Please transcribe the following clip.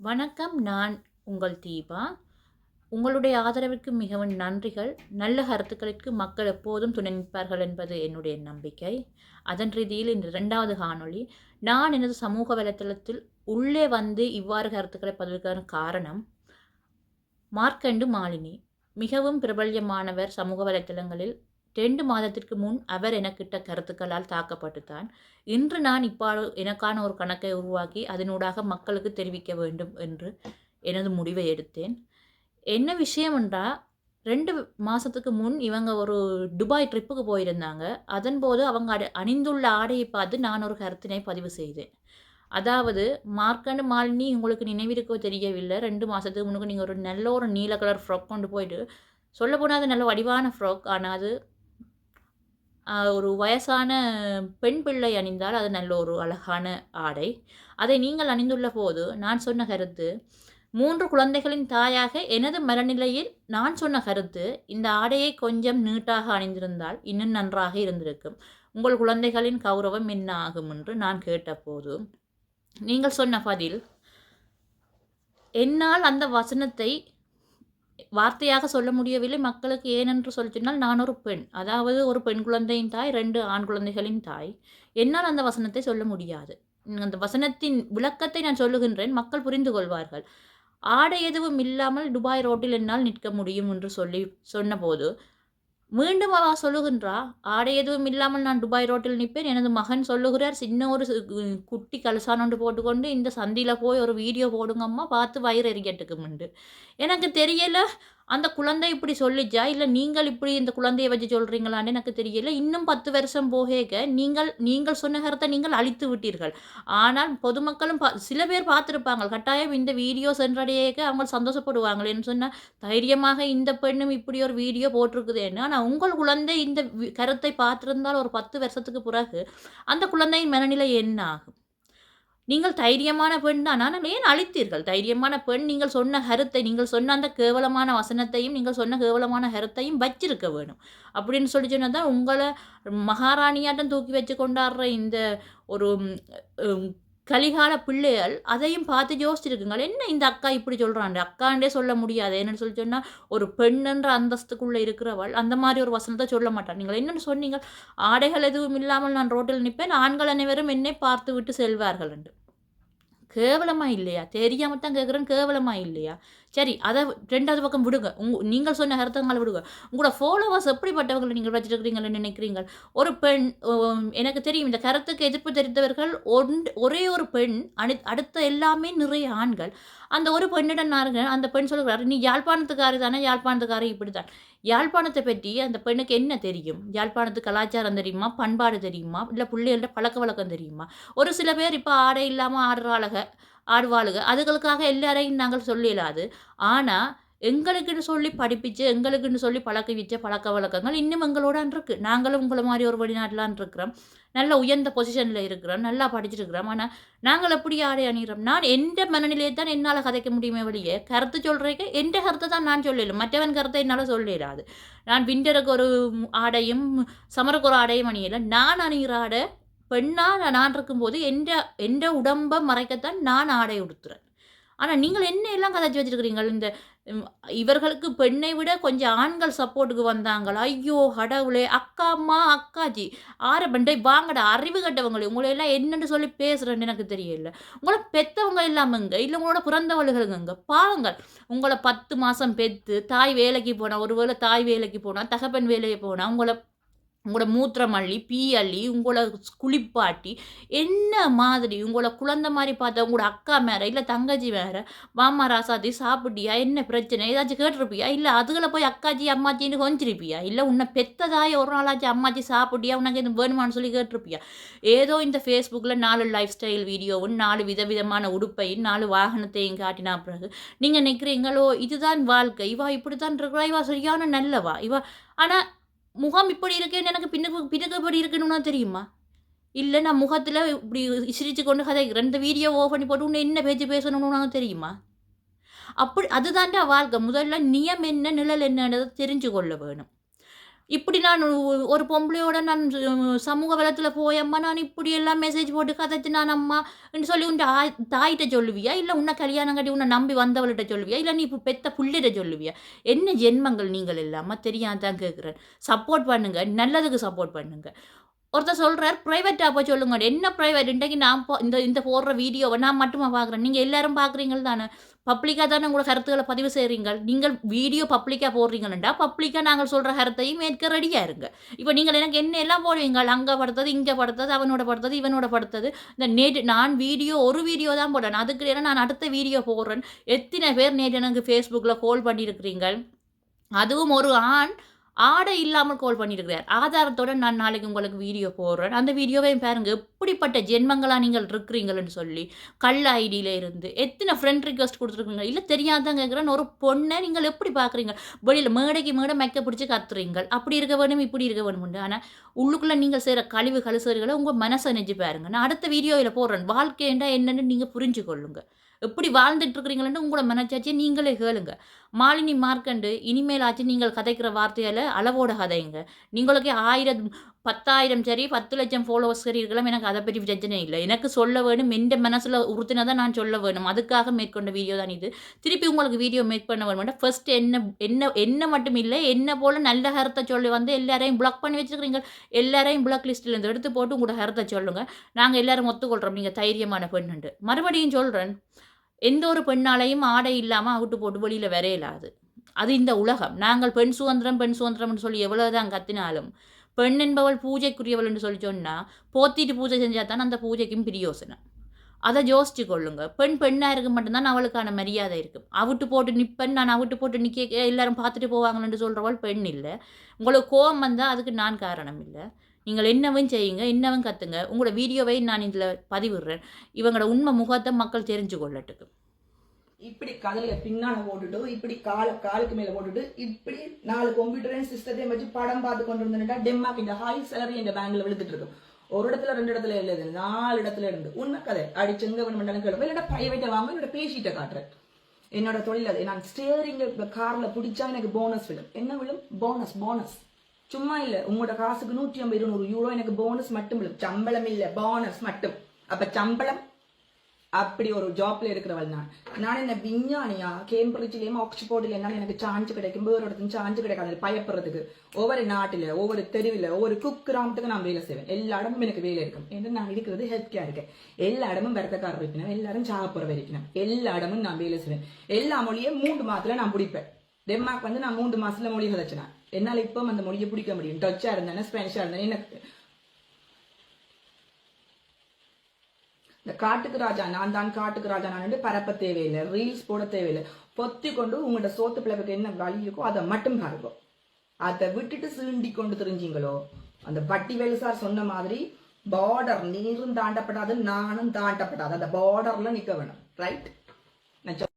வணக்கம் நான் உங்கள் தீபா. உங்களுடைய ஆதரவிற்கு மிகவும் நன்றிகள். நல்ல கருத்துக்களுக்கு மக்கள் எப்போதும் துணை நிற்பார்கள் என்பது என்னுடைய நம்பிக்கை. அதன் ரீதியில் இந்த இரண்டாவது காணொளி. நான் எனது சமூக வலைத்தளத்தில் உள்ளே வந்து இவ்வாறு கருத்துக்களை பதிவுக்கான காரணம் மார்க்கண்டு மாலினி. மிகவும் பிரபல்யமானவர் சமூக வலைத்தளங்களில் ரெண்டு மாதத்திற்கு முன் அவர் எனக்கிட்ட கருத்துக்களால் தாக்கப்பட்டுத்தான். இன்று நான் இப்பாடு எனக்கான ஒரு கணக்கை உருவாக்கி அதனூடாக மக்களுக்கு தெரிவிக்க வேண்டும் என்று எனது முடிவை எடுத்தேன். என்ன விஷயம் என்றால் ரெண்டு மாதத்துக்கு முன் இவங்க ஒரு துபாய் ட்ரிப்புக்கு போயிருந்தாங்க. அதன்போது அவங்க அடி அணிந்துள்ள ஆடையை பார்த்து நான் ஒரு கருத்தினை பதிவு செய்தேன். அதாவது மார்க்கண்டு மாலினி உங்களுக்கு நினைவிருக்கோ தெரியவில்லை. ரெண்டு மாதத்துக்கு முன்னுக்கு நீங்கள் ஒரு நல்ல ஒரு நீல கலர் ஃப்ராக் கொண்டு போயிட்டு சொல்ல போனால் அது நல்ல வடிவான ஃப்ராக். ஆனால் அது ஒரு வயசான பெண் பிள்ளை அணிந்தால் அது நல்ல ஒரு அழகான ஆடை. அதை நீங்கள் அணிந்துள்ள போது நான் சொன்ன கருத்து மூன்று குழந்தைகளின் தாயாக எனது மனநிலையில் நான் சொன்ன கருத்து இந்த ஆடையை கொஞ்சம் நீட்டாக அணிந்திருந்தால் இன்னும் நன்றாக இருந்திருக்கும். உங்கள் குழந்தைகளின் கௌரவம் என்ன ஆகும்? என்று நான் கேட்டபோது நீங்கள் சொன்ன பதில் என்னால் அந்த வசனத்தை வார்த்தையாக சொல்ல முடியவில்லை. மக்களுக்கு ஏனென்று சொல்லி சொன்னால் நான் ஒரு பெண். அதாவது ஒரு பெண் குழந்தையின் தாய் ரெண்டு ஆண் குழந்தைகளின் தாய். என்னால் அந்த வசனத்தை சொல்ல முடியாது. அந்த வசனத்தின் விளக்கத்தை நான் சொல்லுகின்றேன். மக்கள் புரிந்து கொள்வார்கள். ஆடை எதுவும் இல்லாமல் துபாய் ரோட்டில் என்னால் நிற்க முடியும் என்று சொல்லி சொன்னபோது மீண்டும் அவ சொல்லுகின்றா ஆடை எதுவும் இல்லாமல் நான் துபாய் ரோட்டில் நிற்பேன். எனது மகன் சொல்லுகிறார் சின்ன ஒரு குட்டி கலசான் ஒன்று போட்டுக்கொண்டு இந்த சந்தியில் போய் ஒரு வீடியோ போடுங்கம்மா பார்த்து வயிறு எரியட்டுக்குமெண்டு எனக்கு தெரியலை அந்த குழந்தை இப்படி சொல்லிச்சா? இல்லை நீங்கள் இப்படி இந்த குழந்தையை வச்சு சொல்கிறீங்களான்னு எனக்கு தெரியல. இன்னும் பத்து வருஷம் போகேக்க நீங்கள் நீங்கள் சொன்ன கருத்தை நீங்கள் அழித்து விட்டீர்கள். ஆனால் பொதுமக்களும் பா சில பேர் பார்த்துருப்பாங்க கட்டாயம் இந்த வீடியோ சென்றடையேக்க அவங்க சந்தோஷப்படுவாங்களேன்னு சொன்னால் தைரியமாக இந்த பெண்ணும் இப்படி ஒரு வீடியோ போட்டிருக்குதுன்னு. ஆனால் உங்கள் குழந்தை இந்த வி- கருத்தை பார்த்துருந்தால் ஒரு பத்து வருஷத்துக்கு பிறகு அந்த குழந்தையின் மனநிலை என்ன ஆகும்? நீங்கள் தைரியமான பெண் தான். ஆனால் ஏன் அழித்தீர்கள்? தைரியமான பெண் நீங்கள் சொன்ன கருத்தை நீங்கள் சொன்ன அந்த கேவலமான வசனத்தையும் நீங்கள் சொன்ன கேவலமான கருத்தையும் வச்சிருக்க வேணும் அப்படின்னு சொல்லி சொன்னால் தான் உங்களை மகாராணியாட்டம் தூக்கி வச்சு கொண்டாடுற இந்த ஒரு கலிகால பிள்ளைகள் அதையும் பார்த்து யோசிச்சிருக்குங்கள் என்ன இந்த அக்கா இப்படி சொல்கிறான் அக்காண்டே சொல்ல முடியாது. என்னென்னு சொல்லி சொன்னால் ஒரு பெண்ணுன்ற அந்தஸ்துக்குள்ளே இருக்கிறவள் அந்த மாதிரி ஒரு வசனத்தை சொல்ல மாட்டாள் நீங்கள் என்னென்னு சொன்னீங்க. ஆடைகள் எதுவும் இல்லாமல் நான் ரோட்டில் நிற்பேன். ஆண்கள் அனைவரும் என்னை பார்த்து விட்டு செல்வார்கள் என்று. கேவலமாக இல்லையா? தெரியாமல் தான் கேட்குறேன் கேவலமாக இல்லையா? சரி அதை ரெண்டாவது பக்கம் விடுங்க. உங்க நீங்கள் சொன்ன கருத்தங்களை விடுங்க. உங்களோட ஃபாலோவர்ஸ் எப்படிப்பட்டவர்களை நீங்கள் வச்சிருக்கிறீங்கன்னு நினைக்கிறீங்க? ஒரு பெண் எனக்கு தெரியும் இந்த கருத்துக்கு எதிர்ப்பு தெரிந்தவர்கள் ஒன் ஒரே ஒரு பெண் அனு அடுத்த எல்லாமே நிறைய ஆண்கள். அந்த ஒரு பெண்ணிடம் நாருங்க அந்த பெண் சொல்கிறாரு நீ யாழ்ப்பாணத்துக்காரி தானே? யாழ்ப்பாணத்துக்காரி இப்படி தான் யாழ்ப்பாணத்தை பற்றி அந்த பெண்ணுக்கு என்ன தெரியும்? யாழ்ப்பாணத்து கலாச்சாரம் தெரியுமா? பண்பாடு தெரியுமா? இல்லை பிள்ளைகளோட பழக்க வழக்கம் தெரியுமா? ஒரு சில பேர் இப்போ ஆடை இல்லாமல் ஆடுற அழகை ஆடுவாளுக. அதுகளுக்காக எல்லாரையும் நாங்கள் சொல்லிடாது ஆனால் எங்களுக்குன்னு சொல்லி படிப்பிச்சு எங்களுக்குன்னு சொல்லி பழக்க வச்ச பழக்க வழக்கங்கள் இன்னும் எங்களோட இருக்கு. நாங்களும் உங்களை மாதிரி ஒரு வெளிநாட்டிலான் இருக்கிறோம். நல்ல உயர்ந்த பொசிஷனில் இருக்கிறோம். நல்லா படிச்சிருக்கிறோம் ஆனால் நாங்கள் எப்படி ஆடை அணிகிறோம் நான் எந்த மனநிலையை தான் என்னால் கதைக்க முடியுமே வெளியே கருத்து சொல்கிறேக்க எந்த கருத்தை தான் நான் சொல்லிடலாம் மற்றவன் கருத்தை என்னால் சொல்லிடாது நான் விண்டருக்கு ஒரு ஆடையும் சமருக்கு ஒரு ஆடையும் அணியலை. நான் அணிகிற ஆடை பெண்ணாக நான் இருக்கும்போது எந்த எந்த உடம்பை மறைக்கத்தான் நான் ஆடை உடுத்துறேன். ஆனால் நீங்கள் என்ன எல்லாம் கதைச்சி வச்சிருக்கிறீங்க இந்த இவர்களுக்கு பெண்ணை விட கொஞ்சம் ஆண்கள் சப்போர்ட்டுக்கு வந்தாங்களா? ஐயோ கடவுளே அக்கா அம்மா அக்காஜி ஆற பண்டை வாங்கடா அறிவு கட்டவங்களே உங்களை எல்லாம் என்னென்னு சொல்லி பேசுகிறேன்னு எனக்கு தெரியல. உங்களை பெத்தவங்க இல்லாமங்க இல்லை உங்களோட பிறந்தவர்களுங்க பாவங்கள் உங்களை பத்து மாதம் பெத்து தாய் வேலைக்கு போனால் ஒருவேளை தாய் வேலைக்கு போனால் தகப்பன் வேலைக்கு போனால் உங்களை உங்களோட மூத்திரம் அள்ளி பீ அள்ளி உங்களை குளிப்பாட்டி என்ன மாதிரி உங்களை குழந்தை மாதிரி பார்த்தா உங்களோட அக்கா மேலே இல்லை தங்கச்சி மேர மாமா ராசாத்தி சாப்பிட்டியா என்ன பிரச்சனை ஏதாச்சும் கேட்டிருப்பியா? இல்லை அதுகளை போய் அக்காச்சி அம்மாச்சின்னு கொஞ்சிருப்பியா? இல்லை உன்னை பெத்ததாய ஒரு நாளாச்சும் அம்மாச்சி சாப்பிட்டியா? உனக்கு எதுவும் வேணுமான்னு சொல்லி கேட்டிருப்பியா? ஏதோ இந்த ஃபேஸ்புக்கில் நாலு லைஃப் ஸ்டைல் வீடியோவும் நாலு விதவிதமான உடுப்பையும் நாலு வாகனத்தையும் காட்டினா பிறகு நீங்கள் நினைக்கிறீங்களோ இதுதான் வாழ்க்கை. இவா இப்படி தான் இருக்கிறா. இவா சரியான நல்லவா? இவா ஆனால் முகம் இப்படி இருக்கேன்னு எனக்கு பின்னுக்கு பின்னுக்கு இப்படி இருக்கணும்னா தெரியுமா? இல்லை நான் முகத்தில் இப்படி சிரித்து கொண்டு கதைக்கிறேன் இந்த வீடியோ ஓ பண்ணி போட்டு உன்னை என்ன பேச்சு பேசணும்னு தெரியுமா? அப்படி அதுதான்டா வாழ்க்கை. முதல்ல நியம் என்ன நிழல் என்னன்றதை தெரிஞ்சு கொள்ள வேணும். இப்படி நான் ஒரு பொம்பளையோட நான் சமூக வளத்தில் போயம்மா நான் இப்படி எல்லாம் மெசேஜ் போட்டு கதைச்சு நான் அம்மா. என்று சொல்லி உன் தாய்கிட்ட தாயிட்ட சொல்லுவியா? இல்லை உன்னை கல்யாணம் கட்டி உன்னை நம்பி வந்தவள்கிட்ட சொல்லுவியா? இல்லை நீ இப்போ பெத்த புள்ளிட்ட சொல்லுவியா? என்ன ஜென்மங்கள் நீங்கள் இல்லாமல் தெரியாதான் கேட்குறேன் சப்போர்ட் பண்ணுங்கள் நல்லதுக்கு சப்போர்ட் பண்ணுங்கள் ஒருத்தர் சொல்கிறார் ப்ரைவேட்டாக போய் சொல்லுங்க. என்ன ப்ரைவேட் இன்றைக்கு நான் இந்த இந்த போடுற வீடியோவை நான் மட்டுமா பார்க்குறேன் நீங்கள் எல்லாரும் பார்க்குறீங்க தானே? பப்ளிக்காக தானே உங்களோட கருத்துக்களை பதிவு செய்கிறீங்க நீங்கள் வீடியோ பப்ளிக்காக போடுறீங்கன்னா பப்ளிக்காக நாங்கள் சொல்கிற கருத்தையும் ஏற்க ரெடியாக இருங்க. இப்போ நீங்கள் எனக்கு என்ன எல்லாம் போடுவீங்க அங்கே படுத்தது இங்கே படுத்தது அவனோட படுத்தது இவனோட படுத்தது. இந்த நேற்று நான் வீடியோ ஒரு வீடியோ தான் போடுறேன். அதுக்கு ஏன்னா நான் அடுத்த வீடியோ போடுறேன். எத்தனை பேர் நேற்று எனக்கு ஃபேஸ்புக்கில் கால் பண்ணியிருக்கிறீங்க அதுவும் ஒரு ஆண் ஆடை இல்லாமல் கால் பண்ணியிருக்கிறார். ஆதாரத்தோட நான் நாளைக்கு உங்களுக்கு வீடியோ போடுறேன். அந்த வீடியோவை பாருங்க. எப்படிப்பட்ட ஜென்மங்களாக நீங்கள் இருக்கிறீங்கள்னு சொல்லி கள்ள ஐடியில இருந்து எத்தனை ஃப்ரெண்ட் ரிக்வஸ்ட் கொடுத்துருக்கீங்க? இல்லை தெரியாதான் கேட்குறேன் ஒரு பொண்ணை நீங்கள் எப்படி பார்க்குறீங்க வெளியில் மேடைக்கு மேடை மெக்க பிடிச்சி கத்துறீங்க அப்படி இருக்க வேணும் இப்படி இருக்க வேணும் ஆனால் உள்ளுக்குள்ளே நீங்கள் செய்கிற கழிவு கழுசுகளை உங்கள் மனசை நெஞ்சு பாருங்க. நான் அடுத்த வீடியோவில் போடுறேன். வாழ்க்கைண்டா என்னென்னு நீங்கள் புரிஞ்சு கொள்ளுங்க எப்படி வாழ்ந்துட்டு இருக்கிறீங்களன்னு உங்களோட மனச்சாட்சியை நீங்களே கேளுங்க. மாலினி மார்க்கண்டு இனிமேலாச்சு நீங்கள் கதைக்கிற வார்த்தையால் அளவோட கதைங்க. நீங்களுக்கே ஆயிரம் பத்தாயிரம் சரி பத்து லட்சம் ஃபாலோவர்ஸ் சரி இருக்கலாம். எனக்கு அதை பற்றி பிரச்சனை இல்லை. எனக்கு சொல்ல வேணும் எந்த மனசில் உறுத்தினதை நான் சொல்ல வேணும். அதுக்காக மேற்கொண்ட வீடியோ தான் இது. திருப்பி உங்களுக்கு வீடியோ மேக் பண்ண வேணும். ஃபர்ஸ்ட் என்ன என்ன என்ன மட்டும் இல்லை. என்ன போல் நல்ல ஹரத்தை சொல்லி வந்து எல்லாரையும் பிளாக் பண்ணி வச்சுருக்கிறீங்க எல்லாரையும் பிளாக் லிஸ்ட்டில் எடுத்து போட்டு உங்களோட ஹரத்தை சொல்லுங்கள் நாங்கள் எல்லாரும் ஒத்துக்கொள்கிறோம் நீங்கள் தைரியமான பெண்ணுண்டு. மறுபடியும் சொல்கிறேன் எந்த ஒரு பெண்ணாலையும் ஆடை இல்லாமல் அவுட்டு போட்டு வெளியில் வரையலாது. அது இந்த உலகம். நாங்கள் பெண் சுதந்திரம் பெண் சுதந்திரம்னு சொல்லி எவ்வளவுதான் கத்தினாலும் பெண் என்பவள் பூஜைக்குரியவள் என்று சொல்லி சொன்னால் போத்திட்டு பூஜை செஞ்சால் தான் அந்த பூஜைக்கும் பிரியோசனை அதை யோசிச்சு கொள்ளுங்க. பெண் பெண்ணாக இருக்க மட்டும்தான் அவளுக்கான மரியாதை இருக்கும் அவுட்டு போட்டு நிற்பேன் நான் அவுட்டு போட்டு நிற்க எல்லாரும் பார்த்துட்டு போவாங்கன்னு சொல்கிறவள் பெண் இல்லை. உங்களுக்கு கோபம் வந்தால் அதுக்கு நான் காரணம் இல்லை. நீங்கள் என்னவும் செய்யுங்க என்னவும் கற்றுங்க உங்களோட வீடியோவை நான் இதில் பதிவிடுறேன். இவங்களோட உண்மை முகத்தை மக்கள் தெரிஞ்சு கொள்ளட்டுக்கு. இப்படி கதையில பின்னால போட்டுட்டு இப்படி கால காலுக்கு மேல போட்டுட்டு இப்படி நாலு கம்ப்யூட்டரையும் சிஸ்டத்தையும் வச்சு படம் பார்த்து கொண்டு இருந்தேன்டா டென்மார்க் இந்த ஹை சேலரி இந்த பேங்க்ல விழுந்துட்டு இருக்கும் ஒரு இடத்துல ரெண்டு இடத்துல இல்லை நாலு இடத்துல இருந்து. உண்மை கதை. அடிச்சுங்க வேணும் கேளுங்க. இல்லைன்னா பிரைவேட்டை வாங்க என்னோட பேசிட்ட காட்டுறேன். என்னோட தொழில் அது. நான் ஸ்டியரிங் கார்ல பிடிச்சா எனக்கு போனஸ் விழும் என்ன விழும்? போனஸ் போனஸ் சும்மா இல்ல. உங்களோட காசுக்கு நூற்றி ஐம்பது இருநூறு யூரோ எனக்கு போனஸ் மட்டும் இல்லை சம்பளம் இல்ல. போனஸ் மட்டும். அப்ப சம்பளம்? அப்படி ஒரு ஜாப்ல இருக்கிறவள் நான். நான் என்ன விஞ்ஞானியா? கேம்பிரிட்ஜ்லயும் ஆக்ஸ்போர்ட்ல என்ன எனக்கு சான்ஸ் கிடைக்கும். வேறு இடத்துல சான்ஸ் கிடைக்காது. பயப்படுறதுக்கு. ஒவ்வொரு நாட்டுல ஒவ்வொரு தெருவில் ஒவ்வொரு குக் கிராமத்துக்கு நான் வேலை செய்வேன். எல்லா இடமும் எனக்கு வேலை இருக்கும். என்று நான் இருக்கிறது ஹெல்த் கேர் இருக்கேன் எல்லா இடமும் வரத்தக்கார வைக்கணும் எல்லாரும் சாப்பிட்ற வைக்கணும் எல்லா இடமும் நான் வேலை செய்வேன். எல்லா மொழியும் மூன்று மாதத்துல நான் பிடிப்பேன் டென்மார்க் வந்து நான் மூன்று மாசத்துல மொழி கதைச்சினேன் என்னால இப்போ அந்த மொழியை பிடிக்க முடியும். டச்சா இருந்தேன் ஸ்பானிஷா இருந்தேன் எனக்கு இந்த காட்டுக்கு ராஜா நான் தான் காட்டுக்கு ராஜா நான் பரப்ப தேவையில்லை ரீல்ஸ் போட தேவையில்லை. பொத்தி கொண்டு உங்களோட சோத்து பிளவுக்கு என்ன வழி இருக்கோ அதை மட்டும் பாருங்க. அதை விட்டுட்டு சீண்டி கொண்டு தெரிஞ்சீங்களோ? அந்த பட்டிவேலு சார் சொன்ன மாதிரி பார்டர் நீரும் தாண்டப்படாது நானும் தாண்டப்படாது. அந்த பார்டர்ல நிக்க வேணும். ரைட் நான்